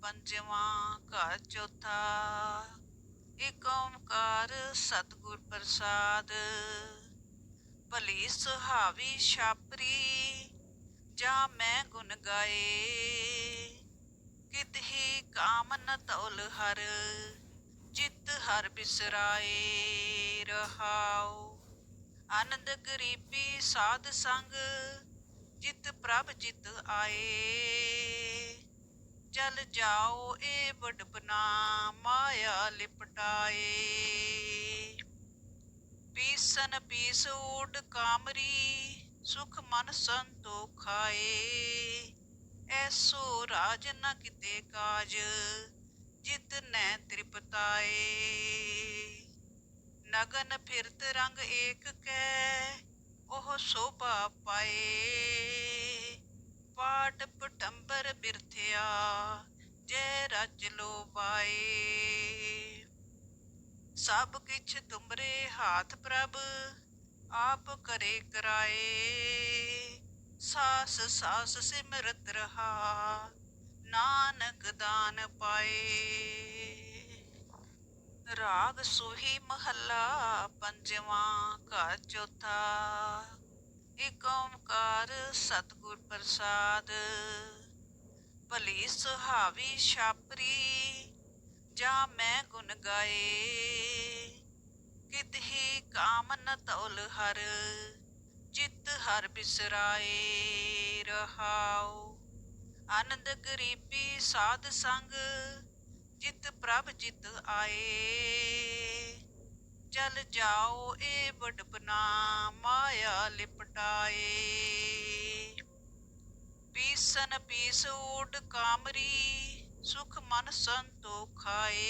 ਪੰਜਵਾਂ ਘਰ ਚੌਥਾ ਏਕ ਓਮਕਾਰ ਸਤਿਗੁਰ ਪ੍ਰਸਾਦ। ਭਲੀ ਸੁਹਾਵੀ ਛਾਪਰੀ, ਜਾਂ ਮੈਂ ਗੁਣ ਗਾਏ। ਕਿਤ ਹੀ ਕਾਮ ਨ ਤੌਲ ਹਰ ਜਿਤ ਹਰ ਬਿਸਰਾਏ। ਰਹਾਉ ਆਨੰਦ ਗਰੀਬੀ ਸਾਧ ਸੰਗ, ਜਿਤ ਪ੍ਰਭ ਜਿਤ ਆਏ। ਚਲ ਜਾਓ ਏ ਬਡਪਨਾ ਮਾਇਆ ਲਿਪਟਾਏ। ਪੀਸਨ ਪੀਸ ਊਡ ਕਾਮਰੀ, ਸੁਖ ਮਨ ਸੰਤੋਖਾਏ। ਐਸੋ ਰਾਜ ਨ ਕਿਤੇ ਕਾਜ, ਜਿਤ ਨੈ ਤ੍ਰਿਪਤਾਏ। ਨਗਨ ਫਿਰਤ ਰੰਗ ਏਕ ਕੈ, ਉਹ ਸੋਭਾ ਪਾਏ। ਪਾਟ ਪਟੰਬਰ ਬਿਰਥਿਆ, ਜੈ ਰਜ ਲੋਬਾਏ ਸਭ ਕਿਛ ਤੁਮਰੇ ਹਾਥ ਪ੍ਰਭ, ਆਪ ਕਰੇ ਕਰਾਏ। ਸਾਸ ਸਾਸ ਸਿਮਰਤ ਰਹਾ, ਨਾਨਕ ਦਾਨ ਪਾਏ। ਰਾਗ ਸੋਹੀ ਮਹੱਲਾ, ਪੰਜਵਾਂ ਘਰ ਚੌਥਾ। ਏਕ ਓੰਕਾਰ ਸਤਿਗੁਰ ਪ੍ਰਸਾਦ, ਭਲੀ ਸੁਹਾਵੀ ਛਾਪਰੀ, ਜਾਂ ਮੈਂ ਗੁਣ ਗਾਏ, ਕਿਤ ਹੀ ਤੌਲ ਹਰ ਜਿਤ ਹਰ ਬਿਸਰਾਏ ਰਹਾਉ। ਆਨੰਦ ਗਰੀਬੀ ਸਾਧ ਸੰਗ, ਜਿਤ ਪ੍ਰਭ ਜਿਤ ਆਏ। ਚਲ ਜਾਓ ਏ ਬਡਪਨਾ ਮਾਇਆ ਲਿਪਟਾਏ। ਪੀਸਨ ਪੀਸ ਊਡ ਕਾਮਰੀ, ਸੁਖ ਮਨ ਸੰਤੋਖਾਏ।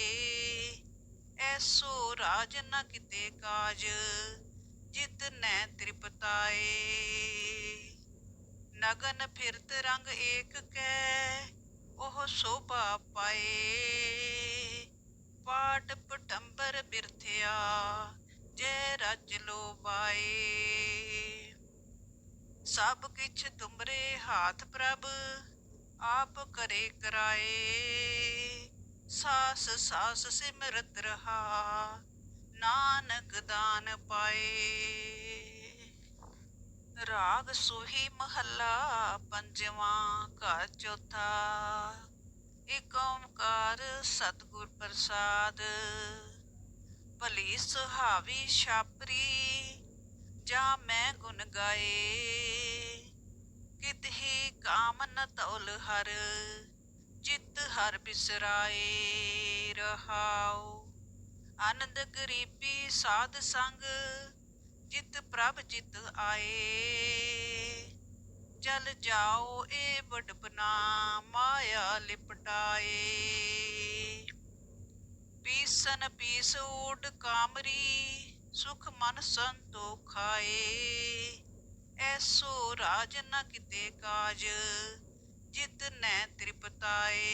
ਐਸੋ ਰਾਜ ਨ ਕਿਤੇ ਕਾਜ, ਜਿਤ ਨੈ ਤ੍ਰਿਪਤਾਏ। ਨਗਨ ਫਿਰਤ ਰੰਗ ਏਕ ਕੈ, ਉਹ ਸੋਭਾ ਪਾਏ। ਪਾਟ ਪਟੰਬਰ ਬਿਰਥਿਆ, ਜੈ ਰਜ ਲੋਬਾਏ ਸਭ ਕਿਛ ਤੁਮਰੇ ਹਾਥ ਪ੍ਰਭ, ਆਪ ਕਰੇ ਕਰਾਏ। ਸਾਸ ਸਾਸ ਸਿਮਰਤ ਰਹਾ, ਨਾਨਕ ਦਾਨ ਪਾਏ। ਰਾਗ ਸੋਹੀ ਮਹੱਲਾ, ਪੰਜਵਾਂ ਘਰ ਚੌਥਾ। ਏਕ ਓੰਕਾਰ ਸਤਿਗੁਰ ਪ੍ਰਸਾਦ, ਭਲੀ ਸੁਹਾਵੀ ਛਾਪਰੀ, ਜਾਂ ਮੈਂ ਗੁਣ ਗਾਏ ਕਿਤ ਹੀ ਕਾਮ ਤੌਲ ਹਰ ਜਿਤ ਹਰ ਬਿਸਰਾਏ ਰਹਾਉ। ਆਨੰਦ ਗਰੀਬੀ ਸਾਧ ਸੰਗ, ਜਿਤ ਪ੍ਰਭ ਜਿਤ ਆਏ। ਚਲ ਜਾਓ ਏ ਬਡਪਨਾ ਮਾਇਆ ਲਿਪਟਾਏ। ਪੀਸਨ ਪੀਸ ਊਡ ਕਾਮਰੀ, ਸੁਖ ਮਨ ਸੰਤੋਖਾਏ। ਐਸੋ ਰਾਜ ਨ ਕਿਤੇ ਕਾਜ, ਜਿਤ ਨੈ ਤ੍ਰਿਪਤਾਏ।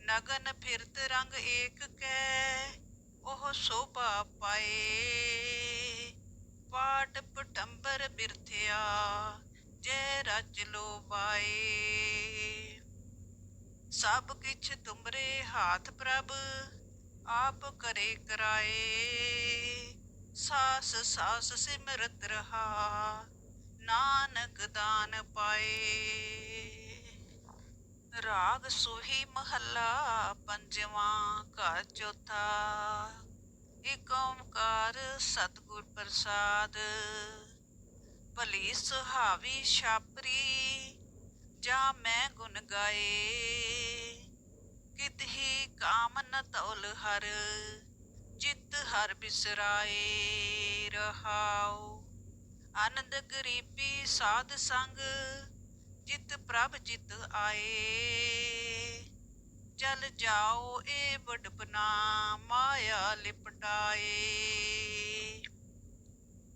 ਨਗਨ ਫਿਰਤ ਰੰਗ ਏਕ ਕੈ, ਉਹ ਸੋਭਾ ਪਾਏ। ਪਾਟ ਪਟੰਬਰ ਬਿਰਥਿਆ, ਜੈ ਰਜ ਲੋਬਾਏ ਸਭ ਕਿਛ ਤੁਮਰੇ ਹਾਥ ਪ੍ਰਭ, ਆਪ ਕਰੇ ਕਰਾਏ। ਸਾਸ ਸਾਸ ਸਿਮਰਤ ਰਹਾ, ਨਾਨਕ ਦਾਨ ਪਾਏ। ਰਾਗ ਸੋਹੀ ਮਹੱਲਾ, ਪੰਜਵਾਂ ਘਰ ਚੌਥਾ। ਏਕ ਓੰਕਾਰ ਸਤਿਗੁਰ ਪ੍ਰਸਾਦ। ਭਲੀ ਸੁਹਾਵੀ ਛਾਪਰੀ, ਜਾਂ ਮੈਂ ਗੁਣ ਗਾਏ। ਕਿਤ ਹੀ ਕਾਮ ਤੌਲ ਹਰ ਜਿਤ ਹਰ ਬਿਸਰਾਏ। ਰਹਾਉ ਆਨੰਦ ਗਰੀਬੀ ਸਾਧ ਸੰਗ, ਜਿਤ ਪ੍ਰਭ ਜਿਤ ਆਏ। ਚਲ ਜਾਓ ਏ ਬਡਪਨਾ ਮਾਇਆ ਲਿਪਟਾਏ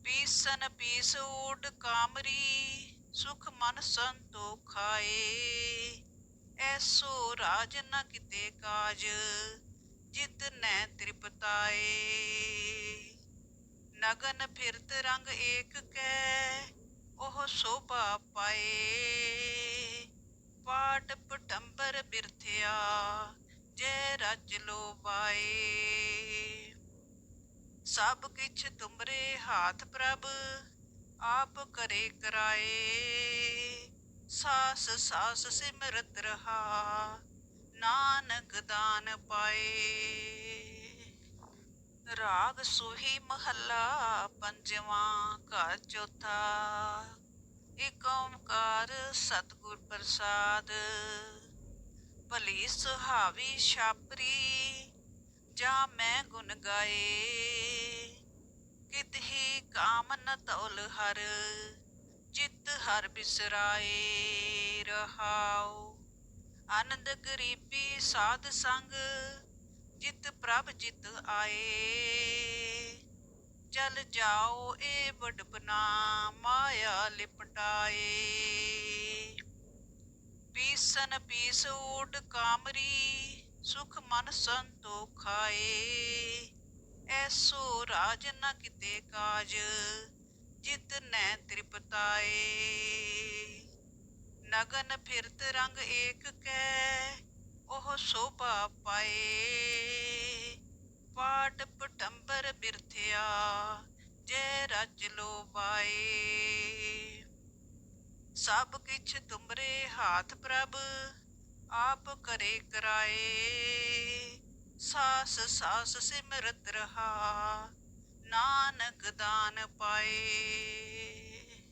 ਪੀਸਨ ਪੀਸ ਊਡ ਕਾਮਰੀ, ਸੁਖ ਮਨ ਸੰਤੋਖਾਏ। ਐਸੋ ਰਾਜ ਨ ਕਿਤੇ ਕਾਜ, ਜਿਤ ਨੈ ਤ੍ਰਿਪਤਾਏ। ਨਗਨ ਫਿਰਤ ਰੰਗ ਏਕ ਕੈ, ਉਹ ਸੋਭਾ ਪਾਏ। ਪਾਟ ਪਟੰਬਰ ਬਿਰਥਿਆ, ਜੈ ਰਜ ਲੋਬਾਏ ਸਭ ਕਿਛ ਤੁਮਰੇ ਹਾਥ ਪ੍ਰਭ, ਆਪ ਕਰੇ ਕਰਾਏ। ਸਾਸ ਸਾਸ ਸਿਮਰਤ ਰਹਾ, ਨਾਨਕ ਦਾਨ ਪਾਏ। ਰਾਗ ਸੋਹੀ ਮਹੱਲਾ, ਪੰਜਵਾਂ ਘਰ ਚੌਥਾ। ਏਕ ਓੰਕਾਰ ਸਤਿਗੁਰ ਪ੍ਰਸਾਦ। ਭਲੀ ਸੁਹਾਵੀ ਛਾਪਰੀ, ਜਾ ਮੈਂ ਗੁਣ ਗਾਏ। ਕਿਤ ਹੀ ਕਾਮ ਤੌਲ ਹਰ ਜਿਤ ਹਰ ਬਿਸਰਾਏ। ਰਹਾਉ ਆਨੰਦ ਗਰੀਬੀ ਸਾਧ ਸੰਗ, ਜਿਤ ਪ੍ਰਭ ਜਿਤ ਆਏ। ਚਲ ਜਾਓ ਏ ਵਡਪਨਾ ਮਾਇਆ ਲਿਪਟਾਏ ਪੀਸਨ ਪੀਸ ਊਡ ਕਾਮਰੀ, ਸੁਖ ਮਨ ਸੰਤੋਖਾਏ। ਐਸੋ ਰਾਜ ਨ ਕਿਤੇ ਕਾਜ, ਜਿਤ ਨੈ ਤ੍ਰਿਪਤਾਏ। ਨਗਨ ਫਿਰਤ ਰੰਗ ਏਕ ਕੈ, ਉਹ ਸੋਭਾ ਪਾਏ। ਪਾਟ ਪਟੰਬਰ ਬਿਰਥਿਆ, ਜੈ ਰਜ ਲੋਬਾਏ ਸਭ ਕਿਛ ਤੁਮਰੇ ਹਾਥ ਪ੍ਰਭ, ਆਪ ਕਰੇ ਕਰਾਏ। ਸਾਸ ਸਾਸ ਸਿਮਰਤ ਰਹਾ, ਨਾਨਕ ਦਾਨ ਪਾਏ।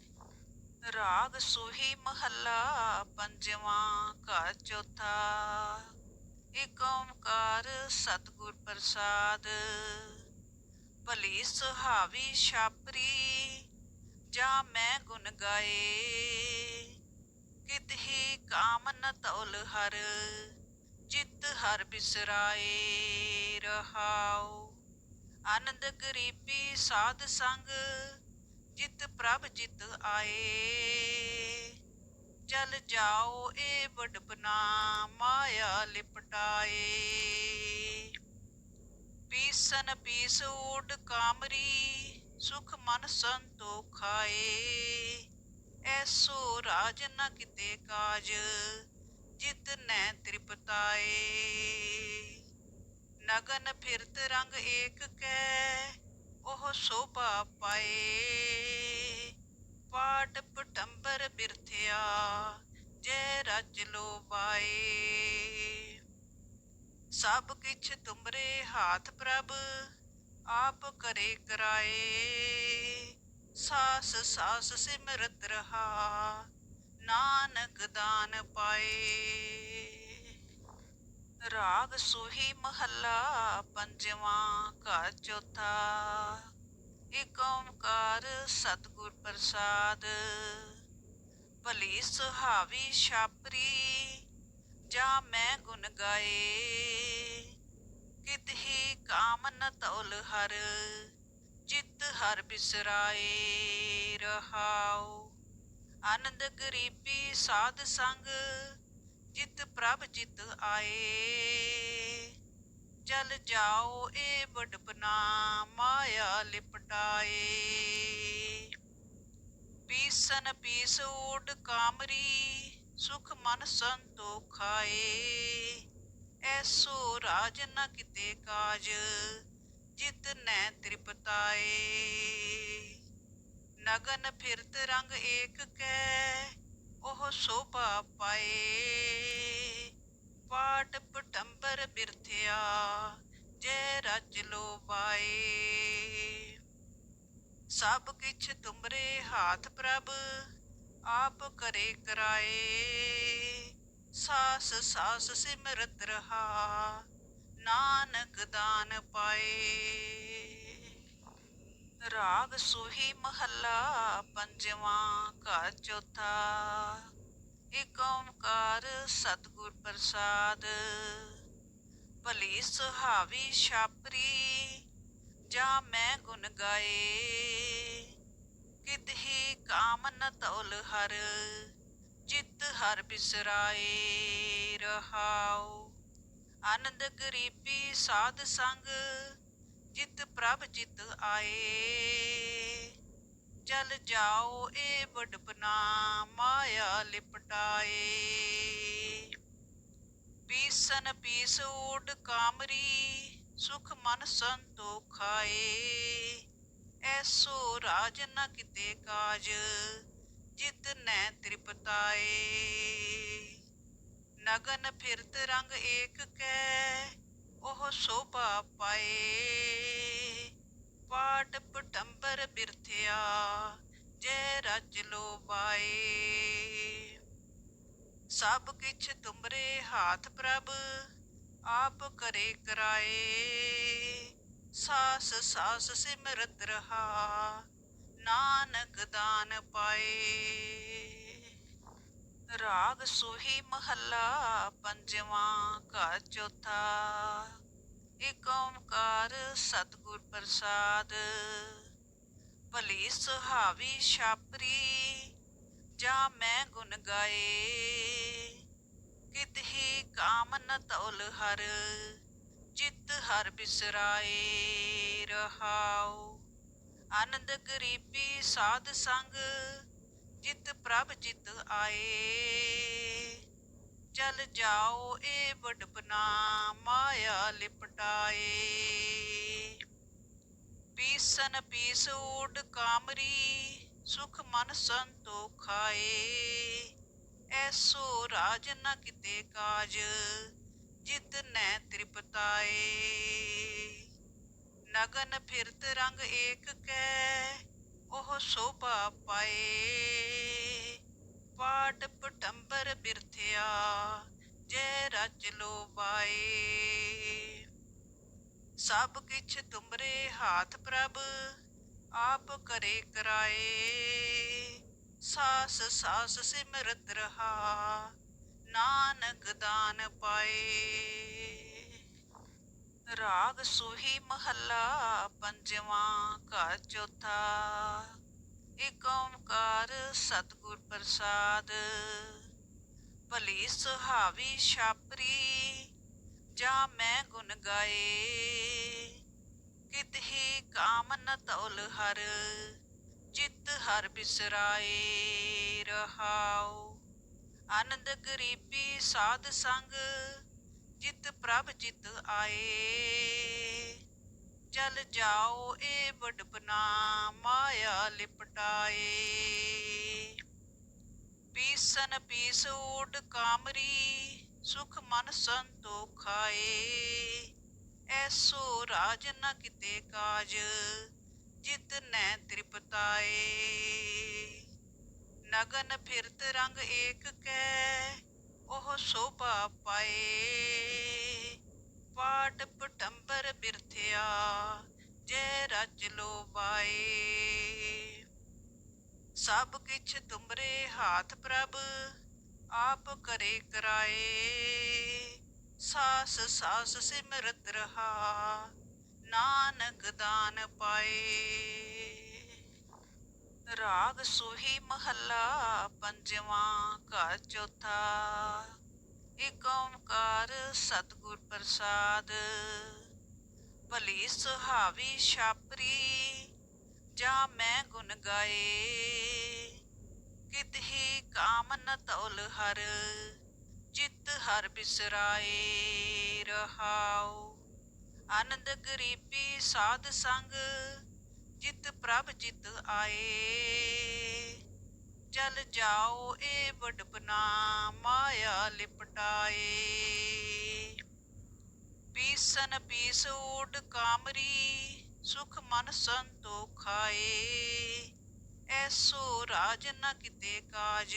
ਰਾਗ ਸੋਹੀ ਮਹੱਲਾ, ਪੰਜਵਾਂ ਘਰ ਚੌਥਾ। ਓੰਕਾਰ ਸਤਿਗੁਰ ਪ੍ਰਸਾਦ, ਭਲੀ ਸੁਹਾਵੀ ਛਾਪਰੀ, ਜਾ ਮੈਂ ਗੁਣ ਗਾਏ, ਕਿਤ ਕਾਮਨ ਤੌਲ ਹਰ ਜਿਤ ਹਰ ਬਿਸਰਾਏ, ਰਹਾਉ। ਆਨੰਦ ਗਰੀਬੀ ਸਾਧ ਸੰਗ, ਜਿਤ ਪ੍ਰਭ ਜਿਤ ਆਏ। ਚਲ ਜਾਓ, ਏ ਵਡਪਨਾ ਮਾਇਆ ਲਿਪਟਾਏ। ਪੀਸਨ ਪੀਸ ਊਡ ਕਾਮਰੀ, ਸੁਖ ਮਨ ਸੰਤੋਖਾਏ। ਐਸੋ ਰਾਜ ਨ ਕਿਤੇ ਕਾਜ, ਜਿਤ ਨੈ ਤ੍ਰਿਪਤਾਏ। ਨਗਨ ਫਿਰਤ ਰੰਗ ਏਕ ਕੈ, ਉਹ ਸੋਭਾ ਪਾਏ। ਪਾਟ ਪਟੰਬਰ ਬਿਰਥਿਆ, ਜੈ ਰਜ ਲੋਬਾਏ ਸਭ ਕਿਛ ਤੁਮਰੇ ਹਾਥ ਪ੍ਰਭ, ਆਪ ਕਰੇ ਕਰਾਏ। ਸਾਸ ਸਾਸ ਸਿਮਰਤ ਰਹਾ, ਨਾਨਕ ਦਾਨ ਪਾਏ। ਰਾਗ ਸੋਹੀ ਮਹੱਲਾ, ਪੰਜਵਾਂ ਘਰ ਚੌਥਾ। ਏਕ ਓੰਕਾਰ ਸਤਿਗੁਰ ਪ੍ਰਸਾਦ। ਭਲੀ ਸੁਹਾਵੀ ਛਾਪਰੀ, ਜਾ ਮੈਂ ਗੁਣ ਗਾਏ। ਕਿਤ ਕਾਮਨ ਤੌਲ ਹਰ, ਜਿਤ ਹਰ ਬਿਸਰਾਏ ਰਹਾਉ। ਆਨੰਦ ਗਰੀਬੀ ਸਾਧ ਸੰਗ, ਜਿਤ ਪ੍ਰਭ ਜਿਤ ਆਏ। ਚਲ ਜਾਓ, ਏ ਵਡਪਨਾ ਮਾਇਆ ਲਿਪਟਾਏ। ਪੀਸਨ ਪੀਸ ਓਡ ਕਾਮਰੀ, ਸੁਖ ਮਨ ਸੰਤੋਖਾਏ। ਐਸੋ ਰਾਜ ਨ ਕਿਤੇ ਕਾਜ, ਜਿਤ ਨੈ ਤ੍ਰਿਪਤਾਏ। ਨਗਨ ਫਿਰਤ ਰੰਗ ਏਕ ਕੈ, ਉਹ ਸੋਭਾ ਪਾਏ। ਪਾਟ ਪਟੰਬਰ ਬਿਰਥਿਆ, ਜੈ ਰਜ ਲੋਬਾਏ ਸਭ ਕਿਛ ਤੁਮਰੇ ਹਾਥ ਪ੍ਰਭ, ਆਪ ਕਰੇ ਕਰਾਏ। ਸਾਸ ਸਾਸ ਸਿਮਰਤ ਰਹਾ, ਨਾਨਕ ਦਾਨ ਪਾਏ। ਰਾਗ ਸੋਹੀ ਮਹੱਲਾ, ਪੰਜਵਾਂ ਘਰ ਚੌਥਾ। ਏਕ ਓੰਕਾਰ ਸਤਿਗੁਰ ਪ੍ਰਸਾਦ। ਭਲੀ ਸੁਹਾਵੀ ਛਾਪਰੀ, ਜਾਂ ਮੈਂ ਗੁਣ ਗਾਏ। ਕਿਤ ਕਾਮ ਨ ਤੌਲ ਹਰ, ਜਿਤ ਹਰ ਬਿਸਰਾਏ। ਰਹਾਉ ਆਨੰਦ ਗਰੀਬੀ ਸਾਧ ਸੰਗ, ਜਿਤ ਪ੍ਰਭ ਜਿਤ ਆਏ। ਚਲ ਜਾਓ ਏ ਵਡਪਨਾ ਮਾਇਆ ਲਿਪਟਾਏ। ਪੀਸਨ ਪੀਸ ਊਡ ਕਾਮਰੀ, ਸੁਖ ਮਨ ਸੰਤੋਖਾਏ। ਐਸੋ ਰਾਜ ਨ ਕਿਤੇ ਕਾਜ, ਜਿਤ ਨੈ ਤ੍ਰਿਪਤਾਏ। ਨਗਨ ਫਿਰਤ ਰੰਗ ਏਕ ਕੈ, ਉਹ ਸੋਭਾ ਪਾਏ। ਪਾਟ ਪਟੰਬਰ ਬਿਰਥਿਆ, ਜੈ ਰਜ ਲੋਬਾਏ ਸਭ ਕਿਛ ਤੁਮਰੇ ਹਾਥ ਪ੍ਰਭ, ਆਪ ਕਰੇ ਕਰਾਏ। ਸਾਸ ਸਾਸ ਸਿਮਰਤ ਰਹਾ, ਨਾਨਕ ਦਾਨ ਪਾਏ। ਰਾਗ ਸੋਹੀ ਮਹੱਲਾ, ਪੰਜਵਾਂ ਘਰ ਚੌਥਾ। ਏਕ ਓੰਕਾਰ ਸਤਿਗੁਰ ਪ੍ਰਸਾਦ, ਭਲੀ ਸੁਹਾਵੀ ਛਾਪਰੀ, ਜਾ ਮੈਂ ਗੁਣ ਗਾਏ, ਕਿਤ ਹੀ ਕਾਮ ਨ ਤੌਲ ਹਰ ਜਿਤ ਹਰ ਬਿਸਰਾਏ, ਰਹਾਉ। ਆਨੰਦ ਗਰੀਬੀ ਸਾਧ ਸੰਗ, ਜਿਤ ਪ੍ਰਭ ਜਿਤ ਆਏ। ਚਲ ਜਾਓ ਏ ਵਡਪਨਾ ਮਾਇਆ ਲਿਪਟਾਏ। ਪੀਸਨ ਪੀਸ ਊਡ ਕਾਮਰੀ, ਸੁਖ ਮਨ ਸੰਤੋਖਾਏ। ਐਸੋ ਰਾਜ ਨ ਕਿਤੇ ਕਾਜ, ਜਿਤ ਨੈ ਤ੍ਰਿਪਤਾਏ। ਨਗਨ ਫਿਰਤ ਰੰਗ ਏਕ ਕੈ, ਉਹ ਸੋਭਾ ਪਾਏ। ਪਾਟ ਪਟੰਬਰ ਬਿਰਥਿਆ ਜੈ ਰਜ ਲੋਬਾਏ ਸਭ ਕਿਛ ਤੁਮਰੇ ਹਾਥ ਪ੍ਰਭ, ਆਪ ਕਰੇ ਕਰਾਏ। ਸਾਸ ਸਾਸ ਸਿਮਰਤ ਰਹਾ, ਨਾਨਕ ਦਾਨ ਪਾਏ। ਰਾਗ ਸੋਹੀ ਮਹੱਲਾ ਪੰਜਵਾਂ ਘਰ ਚੌਥਾ, ਏਕ ਓੰਕਾਰ ਸਤਿਗੁਰ ਪ੍ਰਸਾਦ। ਭਲੀ ਸੁਹਾਵੀ ਛਾਪਰੀ, ਜਾ ਮੈਂ ਗੁਣ ਗਾਏ। ਕਿਤ ਹੀ ਕਾਮ ਤੌਲ ਹਰ, ਚਿਤ ਹਰ ਬਿਸਰਾਏ। ਰਹਾਉ ਆਨੰਦ ਗਰੀਬੀ ਸਾਧ ਸੰਗ, ਜਿਤ ਪ੍ਰਭ ਜਿਤ ਆਏ। ਚਲ ਜਾਓ ਏ ਵਡਪਨਾ, ਮਾਇਆ ਲਿਪਟਾਏ। ਪੀਸਨ ਪੀਸ ਊਡ ਕਾਮਰੀ, ਸੁਖ ਮਨ ਸੰਤੋਖਾਏ। ਐਸੋ ਰਾਜ ਨ ਕਿਤੇ ਕਾਜ, ਜਿਤ ਨੈ ਤ੍ਰਿਪਤਾਏ। ਨਗਨ ਫਿਰਤ ਰੰਗ ਏਕ ਕੈ, ਉਹ ਸੋਭਾ ਪਾਏ। ਪਾਟ ਪਟੰਬਰ ਬਿਰਥਿਆ, ਜੈ ਰਜ ਲੋਬਾਏ ਸਭ ਕਿਛ ਤੁਮਰੇ ਹਾਥ ਪ੍ਰਭ, ਆਪ ਕਰੇ ਕਰਾਏ। ਸਾਸ ਸਾਸ ਸਿਮਰਤ ਰਹਾ, ਨਾਨਕ ਦਾਨ ਪਾਏ। ਰਾਗ ਸੋਹੀ ਮਹੱਲਾ ਪੰਜਵਾਂ ਘਰ ਚੌਥਾ ਏਕ ਓੰਕਾਰ ਸਤਿਗੁਰ ਪ੍ਰਸਾਦ। ਭਲੀ ਸੁਹਾਵੀ ਛਾਪਰੀ ਜਾ ਮੈਂ ਗੁਣ ਗਾਏ। ਕਿਤ ਹੀ ਕਾਮ ਨ ਤੌਲ ਹਰ, ਚਿਤ ਹਰ ਬਿਸਰਾਏ ਰਹਾਉ। ਆਨੰਦ ਗਰੀਬੀ ਸਾਧ ਸੰਗ, ਜਿਤ ਪ੍ਰਭ ਜਿਤ ਆਏ। ਚਲ ਜਾਓ ਏ ਵਡਪਨਾ, ਮਾਇਆ ਲਿਪਟਾਏ। ਪੀਸਨ ਪੀਸ ਊਡ ਕਾਮਰੀ ਸੁਖ ਮਨ ਸੰਤੋਖਾਏ। ਐਸੋ ਰਾਜ ਨ ਕਿਤੇ ਕਾਜ,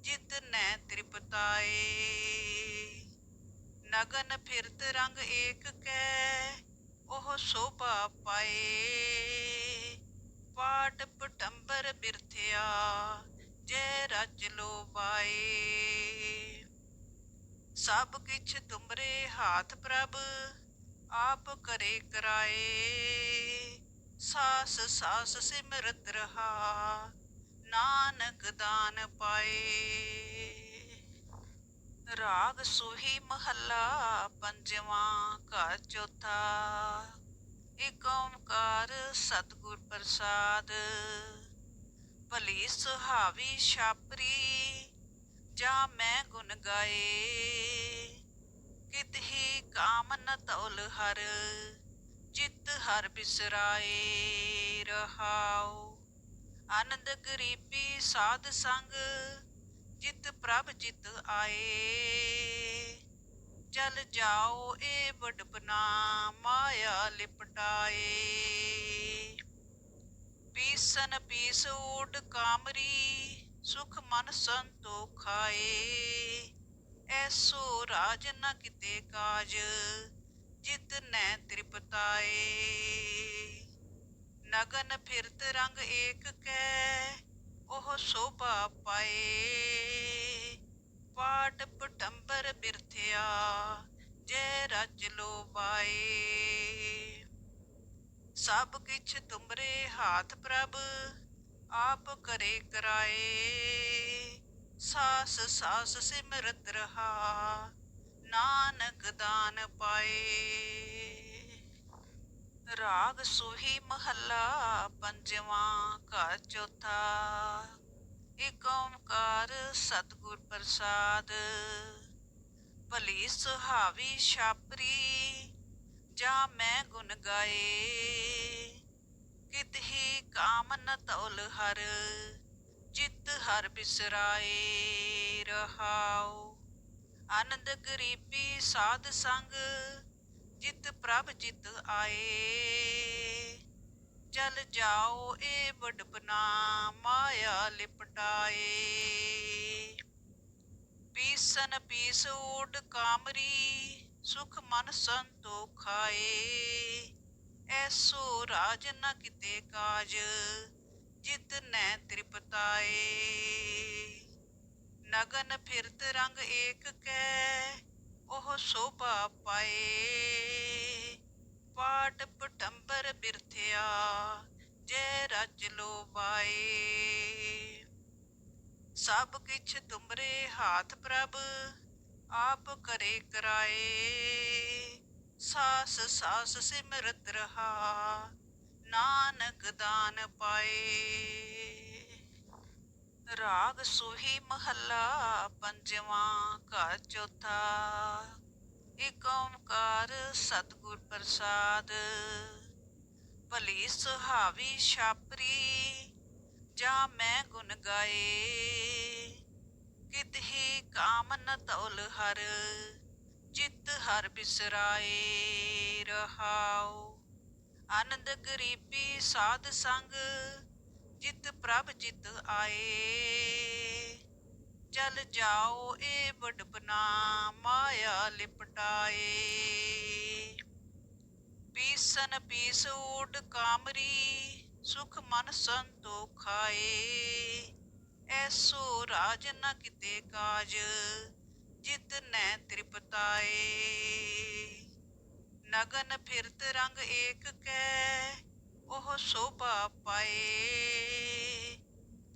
ਜਿਤ ਨੈ ਤ੍ਰਿਪਤਾਏ। ਨਗਨ ਫਿਰਤ ਰੰਗ ਏਕ ਕੈ, ਉਹ ਸੋਭਾ ਪਾਏ। ਪਾਟ ਪਟੰਬਰ ਬਿਰਥਿਆ, ਜੈ ਰਜ ਲੋਬਾਏ ਸਭ ਕਿਛ ਤੁਮਰੇ ਹਾਥ ਪ੍ਰਭ ਆਪ ਕਰੇ ਕਰਾਏ। ਸਾਸ ਸਾਸ ਸਿਮਰਤ ਰਹਾ, ਨਾਨਕ ਦਾਨ ਪਾਏ। ਰਾਗ ਸੋਹੀ ਮਹੱਲਾ ਪੰਜਵਾਂ ਘਰ ਚੌਥਾ। ਏਕ ਓਮਕਾਰ ਸਤਿਗੁਰ ਪ੍ਰਸਾਦ। ਭਲੀ ਸੁਹਾਵੀ ਛਾਪਰੀ, ਜਾ ਮੈਂ ਗੁਣ ਗਾਏ। ਕਿਤ ਕਾਮ ਨ ਤੌਲ ਹਰ, ਜਿਤ ਹਰ ਬਿਸਰਾਏ ਰਹਾਉ। ਆਨੰਦ ਗਰੀਬੀ ਸਾਧ ਸੰਗ, ਜਿਤ ਪ੍ਰਭ ਜਿਤ ਆਏ। ਚਲ ਜਾਓ ਏ ਬਡਪਨਾ ਮਾਇਆ ਲਿਪਟਾਏ। ਪੀਸਨ ਪੀਸ ਊਡ ਕਾਮਰੀ, ਸੁਖ ਮਨ ਸੰਤੋਖਾਏ ਐਸੋ ਰਾਜ ਨ ਕਿਤੇ ਕਾਜ, ਜਿਤ ਨੈ ਤ੍ਰਿਪਤਾਏ। ਨਗਨ ਫਿਰਤ ਰੰਗ ਏਕ ਕੈ, ਉਹ ਸੋਭਾ ਪਾਏ। ਪਾਟ ਪਟੰਬਰ ਬਿਰਥਿਆ, ਜੈ ਰਜ ਲੋਬਾਏ ਸਭ ਕਿਛ ਤੁਮਰੇ ਹਾਥ ਪ੍ਰਭ, ਆਪ ਕਰੇ ਕਰਾਏ। ਸਾਸ ਸਾਸ ਸਿਮਰਤ ਰਹਾ, ਨਾਨਕ ਦਾਨ ਪਾਏ। ਰਾਗ ਸੋਹੀ ਮਹੱਲਾ ਪੰਜਵਾਂ ਘਰ ਚੌਥਾ ਏਕ ਓਮਕਾਰ ਸਤਿਗੁਰ ਪ੍ਰਸਾਦ। ਭਲੀ ਸੁਹਾਵੀ ਛਾਪਰੀ, ਜਾ ਮੈਂ ਗੁਣ ਗਾਏ। ਕਿਤ ਹੀ ਕਾਮ ਨ ਤੌਲ ਹਰ ਜਿਤ ਹਰ ਬਿਸਰਾਏ ਰਹਾਉ। ਆਨੰਦ ਗਰੀਬੀ ਸਾਧ ਸੰਗ, ਜਿਤ ਪ੍ਰਭ ਜਿਤ ਆਏ। ਚਲ ਜਾਓ ਏ ਬਡਪਨਾ ਮਾਇਆ ਲਿਪਟਾਏ। ਪੀਸਨ ਪੀਸ ਊਡ ਕਾਮਰੀ, ਸੁਖ ਮਨ ਸੰਤੋਖਾਏ ਐਸੋ ਰਾਜ ਨ ਕਿਤੇ ਕਾਜ ਜਿਤ ਨੈ ਤ੍ਰਿਪਤਾਏ। ਨਗਨ ਫਿਰਤ ਰੰਗ ਏਕ ਕੈ, ਉਹ ਸੋਭਾ ਪਾਏ। ਪਾਟ ਪਟੰਬਰ ਬਿਰਥਿਆ, ਜੈ ਰਜ ਲੋਬਾਏ ਸਭ ਕਿਛ ਤੁਮਰੇ ਹਾਥ ਪ੍ਰਭ, ਆਪ ਕਰੇ ਕਰਾਏ। ਸਾਸ ਸਾਸ ਸਿਮਰਤ ਰਹਾ ਨਾਨਕ ਦਾਨ ਪਾਏ। ਰਾਗ ਸੋਹੀ ਮਹੱਲਾ ਪੰਜਵਾਂ ਘਰ ਚੌਥਾ। ਏਕ ਓਮਕਾਰ ਸਤਿਗੁਰ ਪ੍ਰਸਾਦ। ਭਲੀ ਸੁਹਾਵੀ ਛਾਪਰੀ, ਜਾ ਮੈਂ ਗੁਣ ਗਾਏ। ਕਿਤ ਹੀ ਕਾਮ ਨ ਤੌਲ ਹਰ, ਜਿਤ ਹਰ ਬਿਸਰਾਏ ਰਹਾਉ। ਆਨੰਦ ਗਰੀਬੀ ਸਾਧ ਸੰਗ, ਜਿਤ ਪ੍ਰਭ ਜਿਤ ਆਏ। ਚਲ ਜਾਓ ਏ ਬਡਪਨਾ ਮਾਇਆ ਲਿਪਟਾਏ। ਪੀਸਨ ਪੀਸ ਊਡ ਕਾਮਰੀ, ਸੁਖ ਮਨ ਸੰਤੋਖਾਏ। ਐਸੋ ਰਾਜ ਨ ਕਿਤੇ ਕਾਜ, ਜਿਤ ਨੈ ਤ੍ਰਿਪਤਾਏ। ਨਗਨ ਫਿਰਤ ਰੰਗ ਏਕ ਕੈ, ਉਹ ਸੋਭਾ ਪਾਏ।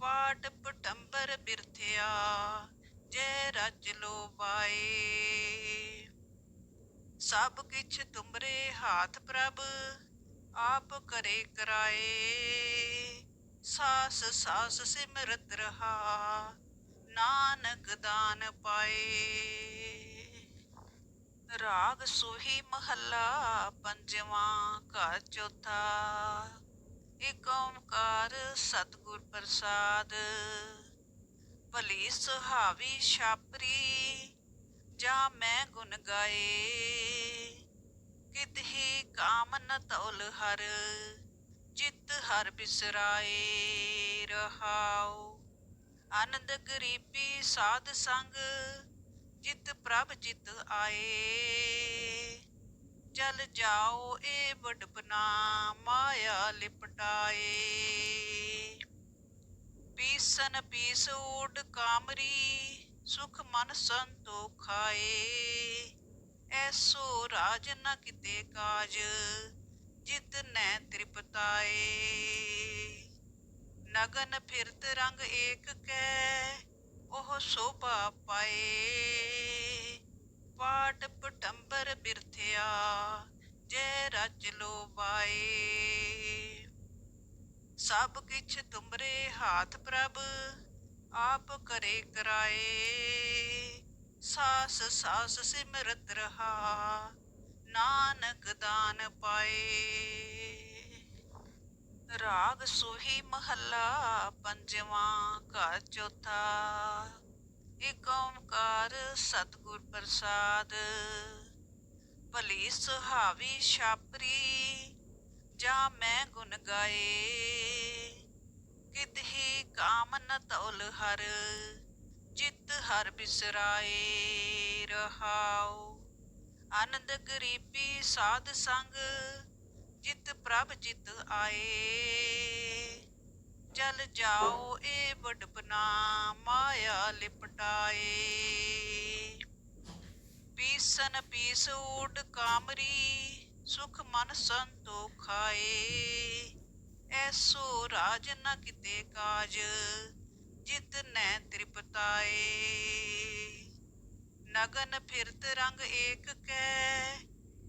ਪਾਟ ਪਟੰਬਰ ਬਿਰਥਿਆ, ਜੈ ਰਜ ਲੋਬਾਏ ਸਭ ਕਿਛ ਤੁਮਰੇ ਹਾਥ ਪ੍ਰਭ, ਆਪ ਕਰੇ ਕਰਾਏ। ਸਾਸ ਸਾਸ ਸਿਮਰਤ ਰਹਾ, ਨਾਨਕ ਦਾਨ ਪਾਏ। ਰਾਗ ਸੋਹੀ ਮਹੱਲਾ ਪੰਜਵਾਂ ਘਰ ਚੌਥਾ। ਏਕ ਓੰਕਾਰ ਸਤਿਗੁਰ ਪ੍ਰਸਾਦ। ਭਲੀ ਸੁਹਾਵੀ ਛਾਪਰੀ, ਜਾ ਮੈਂ ਗੁਣ ਗਾਏ। ਕਿਤ ਹੀ ਕਾਮ ਨ ਤੌਲ ਹਰ ਜਿਤ ਹਰ ਬਿਸਰਾਏ। ਰਹਾਉ, ਆਨੰਦ ਗਰੀਬੀ ਸਾਧ ਸੰਗ ਜਿਤ ਪ੍ਰਭ ਜਿਤ ਆਏ। ਚਲ ਜਾਓ ਏ ਵਡਪਨਾ, ਮਾਇਆ ਲਿਪਟਾਏ। ਪੀਸਨ ਪੀਸ ਊਡ ਕਾਮਰੀ, ਸੁਖ ਮਨ ਸੰਤੋਖਾਏ। ਐਸੋ ਰਾਜ ਨ ਕਿਤੇ ਕਾਜ, ਜਿਤ ਨੈ ਤ੍ਰਿਪਤਾਏ। ਨਗਨ ਫਿਰਤ ਰੰਗ ਏਕ ਕੈ ਉਹ ਸੋਭਾ ਪਾਏ। ਪਾਟ ਪਟੰਬਰ ਬਿਰਥਿਆ, ਜੈ ਰਜ ਲੋਬਾਏ ਸਭ ਕਿਛ ਤੁਮਰੇ ਹਾਥ ਪ੍ਰਭ, ਆਪ ਕਰੇ ਕਰਾਏ। ਸਾਸ ਸਾਸ ਸਿਮਰਤ ਰਹਾ, ਨਾਨਕ ਦਾਨ ਪਾਏ। ਰਾਗ ਸੋਹੀ ਮਹੱਲਾ ਪੰਜਵਾਂ ਘਰ ਚੌਥਾ। ਏਕ ਓਮਕਾਰ ਸਤਿਗੁਰ ਪ੍ਰਸਾਦ। ਭਲੀ ਸੁਹਾਵੀ ਛਾਪਰੀ, ਜਾ ਮੈਂ ਗੁਣ ਗਾਏ। ਕਿਤਹੀ ਕਾਮ ਨ ਤੌਲ ਹਰ ਜਿਤ ਹਰ ਬਿਸਰਾਏ। ਰਹਾਉ, ਆਨੰਦ ਗਰੀਬੀ ਸਾਧ ਸੰਗ ਜਿਤ ਪ੍ਰਭ ਜਿਤ ਆਏ। ਚਲ ਜਾਓ ਏ ਵਡਪਨਾ, ਮਾਇਆ ਲਿਪਟਾਏ। ਪੀਸਨ ਪੀਸ ਊਡ ਕਾਮਰੀ, ਸੁਖ ਮਨ ਸੰਤੋਖਾਏ। ਐਸੋ ਰਾਜ ਨ ਕਿਤੇ ਕਾਜ, ਜਿਤ ਨੈ ਤ੍ਰਿਪਤਾਏ। ਨਗਨ ਫਿਰਤ ਰੰਗ ਏਕ ਕੈ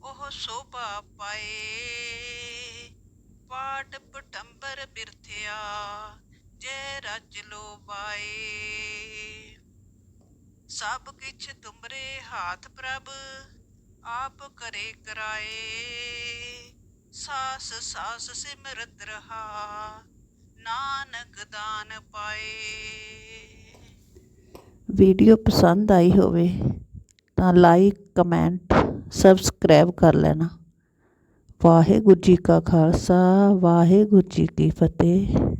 ਉਹ ਸੋਭਾ ਪਾਏ। ਪਾਟ ਪਟੰਬਰ ਬਿਰਥਿਆ, ਜੈ ਰਜ ਲੋਬਾਏ ਸਭ ਕਿਛ ਤੁਮਰੇ ਹਾਥ ਪ੍ਰਭ, ਆਪ ਕਰੇ ਕਰਾਏ। ਸਾਸ ਸਾਸ ਸਿਮਰਤ ਰਹਾ, ਨਾਨਕ ਦਾਨ ਪਾਏ। ਵੀਡੀਓ ਪਸੰਦ ਆਈ ਹੋਵੇ ਤਾਂ ਲਾਈਕ ਕਮੈਂਟ ਸਬਸਕ੍ਰਾਈਬ ਕਰ ਲੈਣਾ। ਵਾਹਿਗੁਰੂ ਜੀ ਕਾ ਖਾਲਸਾ ਵਾਹਿਗੁਰੂ ਜੀ ਕੀ ਫਤਿਹ।